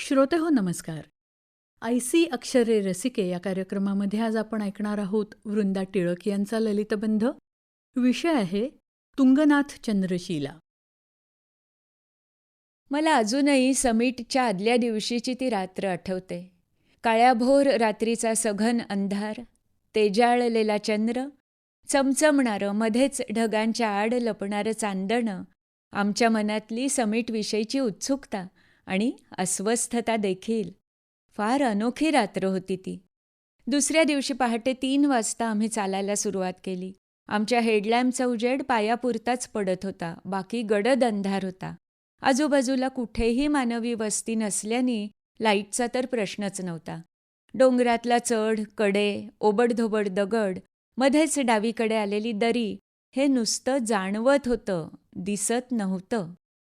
श्रोते हो नमस्कार. सी अक्षरे रसिके या कार्यक्रमामध्ये आज आपण ऐकणार आहोत वृंदा टिळक यांचा ललितबंध विषय आहे तुंगनाथ चंद्रशीला. मला अजूनही समिटच्या आदल्या दिवशीची ती रात्र आठवते. काळ्याभोर रात्रीचा सघन अंधार तेजाळलेला चंद्र चमचमणारं मध्येच ढगांच्या आड लपणारं चांदणं आमच्या मनातली समिटविषयीची उत्सुकता आणि अस्वस्थता देखील. फार अनोखी रात्र होती ती. दुसऱ्या दिवशी पहाटे तीन वाजता आम्ही चालायला सुरुवात केली. आमच्या हेडलॅम्पचा उजेड पायापुरताच पडत होता. बाकी गडद अंधार होता. आजूबाजूला कुठेही मानवी वस्ती नसल्याने लाईटचा तर प्रश्नच नव्हता. डोंगरातला चढकडे ओबडधोबड दगड मध्येच डावीकडे आलेली दरी हे नुसतं जाणवत होतं दिसत नव्हतं.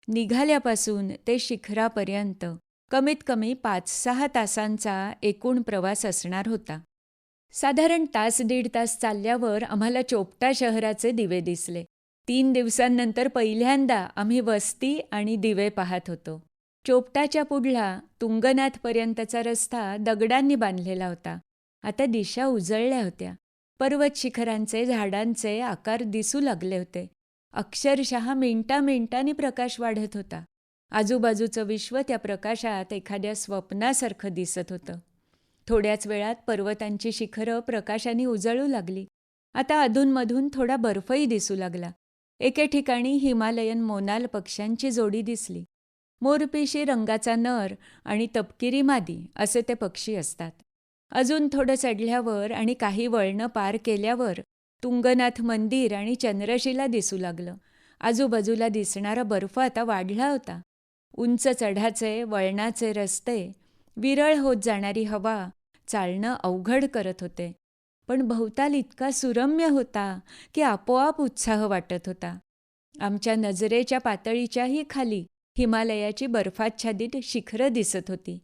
निघाल्यापासून ते शिखरापर्यंत कमीत कमी पाच सहा तासांचा एकूण प्रवास असणार होता. साधारण तास दीड तास चालल्यावर आम्हाला चोपटा शहराचे दिवे दिसले. तीन दिवसांनंतर पहिल्यांदा आम्ही वस्ती आणि दिवे पाहत होतो. चोपटाच्या पुढला तुंगनाथपर्यंतचा रस्ता दगडांनी बांधलेला होता. आता दिशा उजळल्या होत्या. पर्वत शिखरांचे झाडांचे आकार दिसू लागले होते. अक्षरशः मिनिटा मिनिटांनी प्रकाश वाढत होता. आजूबाजूचं विश्व त्या प्रकाशात एखाद्या स्वप्नासारखं दिसत होतं. थोड्याच वेळात पर्वतांची शिखरं प्रकाशाने उजळू लागली. आता अधूनमधून थोडा बर्फही दिसू लागला. एके ठिकाणी हिमालयन मोनाल पक्ष्यांची जोडी दिसली. मोरपिशी रंगाचा नर आणि तपकिरी मादी असे ते पक्षी असतात. अजून थोडं चढल्यावर आणि काही वळणं पार केल्यावर तुंगनाथ मंदिर आणि चंद्रशिला दिसू लागलं. आजूबाजूला दिसणारा बर्फ आता वाढला होता. उंच चढाचे वळणाचे रस्ते विरळ होत जाणारी हवा चालणं अवघड करत होते. पण भोवताल इतका सुरम्य होता की आपोआप उत्साह वाटत होता. आमच्या नजरेच्या पातळीच्याही खाली हिमालयाची बर्फाच्छादित शिखरं दिसत होती.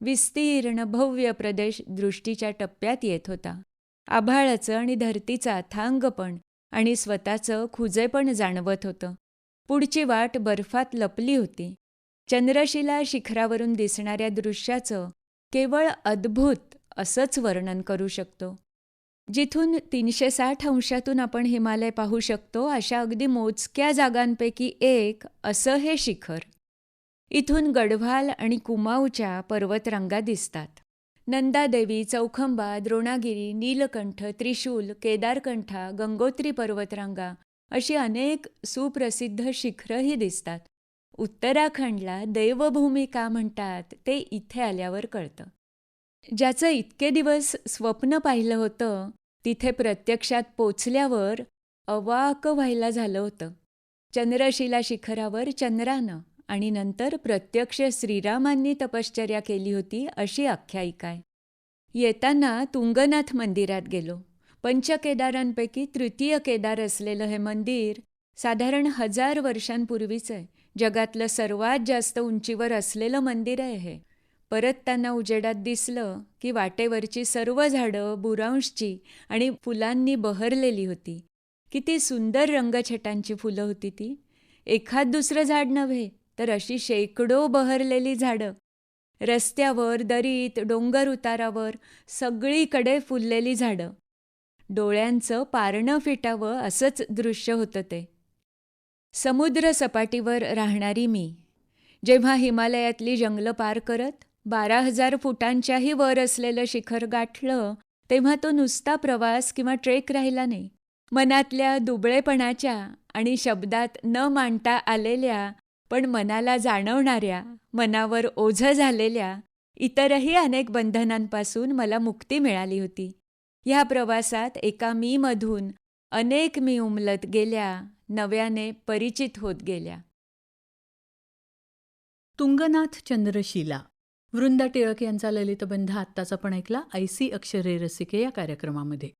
विस्तीर्ण भव्य प्रदेश दृष्टीच्या टप्प्यात येत होता. आभाळाचं आणि धरतीचं अथांगपण आणि स्वतःचं खुजेपण जाणवत होतं. पुढची वाट बर्फात लपली होती. चंद्रशिला शिखरावरून दिसणाऱ्या दृश्याचं केवळ अद्भुत असंच वर्णन करू शकतो. जिथून तीनशे साठ अंशातून आपण हिमालय पाहू शकतो अशा अगदी मोजक्या जागांपैकी एक असं हे शिखर. इथून गढवाल आणि कुमाऊच्या पर्वतरांगा दिसतात. नंदादेवी चौखंबा द्रोणागिरी नीलकंठ त्रिशूल केदारकंठा गंगोत्री पर्वतरांगा अशी अनेक सुप्रसिद्ध शिखरंही दिसतात. उत्तराखंडला देवभूमी का म्हणतात ते इथे आल्यावर कळतं. ज्याचं इतके दिवस स्वप्न पाहिलं होतं तिथे प्रत्यक्षात पोचल्यावर अवाक व्हायला झालं होतं. चंद्रशिला शिखरावर चंद्रानं आणि नंतर प्रत्यक्ष श्रीरामांनी तपश्चर्या केली होती अशी आख्यायिका आहे. येताना तुंगनाथ मंदिरात गेलो. पंचकेदारांपैकी तृतीय केदार असलेलं हे मंदिर साधारण हजार वर्षांपूर्वीचं आहे. जगातलं सर्वात जास्त उंचीवर असलेलं मंदिर आहे हे. त्यांना उजेडात दिसलं की वाटेवरची सर्व झाडं बुरांशची आणि फुलांनी बहरलेली होती. किती सुंदर रंगछटांची फुलं होती ती. एखाद दुसरं झाड नव्हे. तर अशी शेकडो बहरलेली झाडं. रस्त्यावर दरीत डोंगर उतारावर सगळीकडे फुललेली झाडं. डोळ्यांचं पारणं फिटावं असंच दृश्य होतं ते. समुद्र सपाटीवर राहणारी मी. जेव्हा हिमालयातली जंगलं पार करत बारा हजार फुटांच्याही वर असलेलं शिखर गाठलं तेव्हा तो नुसता प्रवास किंवा ट्रेक राहिला नाही. मनातल्या दुबळेपणाच्या आणि शब्दात न मांडता आलेल्या पण मनाला जाणवणाऱ्या मनावर ओझं झालेल्या इतरही अनेक बंधनांपासून मला मुक्ती मिळाली होती. ह्या प्रवासात एका मीमधून अनेक मी उमलत गेल्या नव्याने परिचित होत गेल्या. तुंगनाथ चंद्रशिला वृंदा टिळक यांचा ललितबंध आत्ताच आपण ऐकला ऐसी अक्षरे रसिके या कार्यक्रमामध्ये.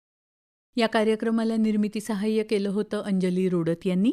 या कार्यक्रमाला निर्मिती सहाय्य केलं होतं अंजली रोडत यांनी.